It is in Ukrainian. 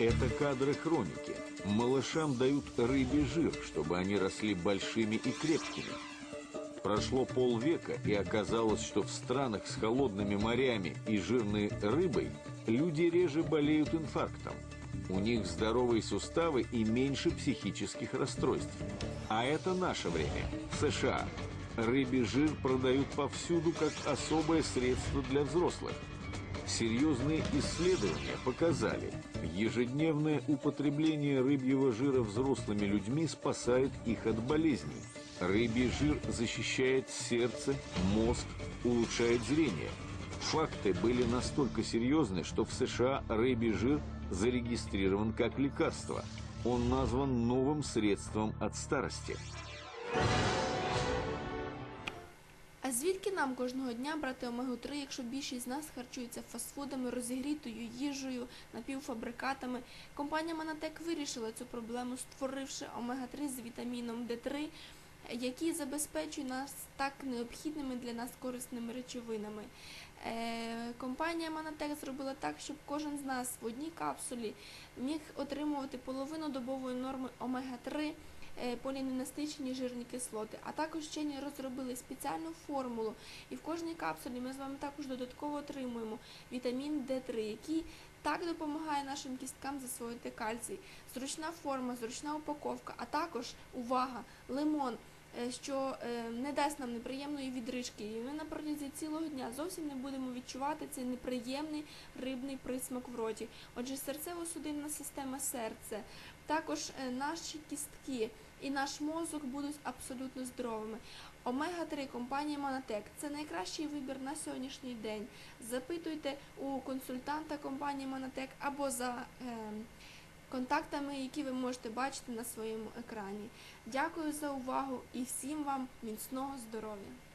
Это кадры хроники. Малышам дают рыбий жир, чтобы они росли большими и крепкими. Прошло полвека, и оказалось, что в странах с холодными морями и жирной рыбой люди реже болеют инфарктом. У них здоровые суставы и меньше психических расстройств. А это наше время, США. Рыбий жир продают повсюду как особое средство для взрослых. Серьезные исследования показали, ежедневное употребление рыбьего жира взрослыми людьми спасает их от болезней. Рыбий жир защищает сердце, мозг, улучшает зрение. Факты были настолько серьезны, что в США рыбий жир зарегистрирован как лекарство. Он назван новым средством от старости. Звідки нам кожного дня брати омегу-3, якщо більшість з нас харчується фастфудами, розігрітою їжею, напівфабрикатами? Компанія Манатек вирішила цю проблему, створивши омега-3 з вітаміном Д3, які забезпечують нас так необхідними для нас корисними речовинами. Е, компанія Манатек зробила так, щоб кожен з нас в одній капсулі міг отримувати половину добової норми омега-3 е, поліненастичні жирні кислоти. А також вчені розробили спеціальну формулу, і в кожній капсулі ми з вами також додатково отримуємо вітамін Д3, який так допомагає нашим кісткам засвоїти кальцій. Зручна форма, зручна упаковка, а також увага, лимон. Е, Що е, не дасть нам неприємної відрижки, і ми на протязі цілого дня зовсім не будемо відчувати цей неприємний рибний присмак в роті. Отже, серцево-судинна система серце, також е, наші кістки і наш мозок будуть абсолютно здоровими. Омега-3 компанії Манатек це найкращий вибір на сьогоднішній день. Запитуйте у консультанта компанії Манатек або за е, контактами, які ви можете бачити на своєму екрані. Дякую за увагу і всім вам міцного здоров'я!